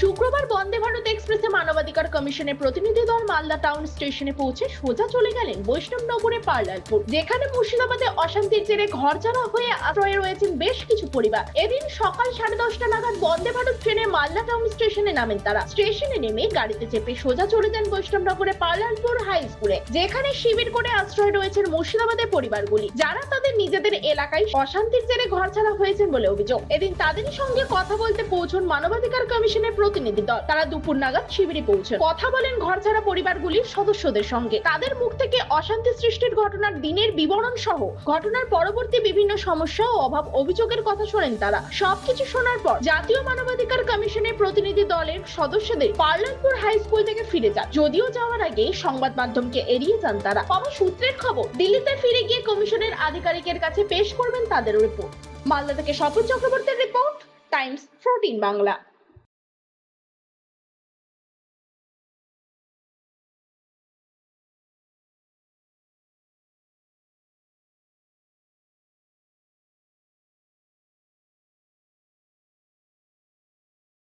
শুক্রবার বন্দে ভারত এক্সপ্রেসে মানবাধিকার কমিশনের প্রতিনিধি দল মালদা টাউন স্টেশনে পৌঁছে সোজা চলে গেলেন বৈষ্ণবনগরে পার্লারপুর, যেখানে মুর্শিদাবাদে অশান্তির জেরে ঘর ছাড়া হয়ে আশ্রয়ে রয়েছেন বেশ কিছু পরিবার। এদিন সকাল সাড়ে দশটা নাগাদ বন্দে ভারত ট্রেনে মালদা টাউন স্টেশনে নামেন তারা। স্টেশনে নেমে গাড়িতে চেপে সোজা চলে যান বৈষ্ণবনগরে পার্লারপুর হাই স্কুলে, যেখানে শিবির করে আশ্রয় রয়েছেন মুর্শিদাবাদের পরিবারগুলি, যারা তাদের নিজেদের এলাকায় অশান্তির জেরে ঘর ছাড়া হয়েছেন বলে অভিযোগ। এদিন তাদেরই সঙ্গে কথা বলতে পৌঁছন মানবাধিকার কমিশনের প্রতিনিধি দল। তারা দুপুর নাগাদ শিবিরে পৌঁছে কথা বলেন ঘর ছাড়া পরিবারগুলির সদস্যদের সঙ্গে। তাদের মুখ থেকে অশান্তি সৃষ্টির ঘটনার দিনের বিবরণ সহ ঘটনার পরবর্তী বিভিন্ন সমস্যা ও অভাব অভিযোগের কথা শোনেন তারা। সবকিছু শোনার পর জাতীয় মানবাধিকার কমিশনের প্রতিনিধি দলের সদস্যদের পার্লারপুর হাই স্কুল থেকে ফিরে যান। যদিও যাওয়ার আগে সংবাদ মাধ্যমকে এড়িয়ে যান তারা। পাওয়া সূত্রের খবর, দিল্লিতে ফিরে গিয়ে কমিশনের আধিকারিকের কাছে পেশ করবেন তাদের রিপোর্ট। মালদা থেকে স্বপন চক্রবর্তীর রিপোর্ট, টাইমস ফোরটিন বাংলা।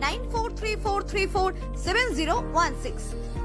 943434701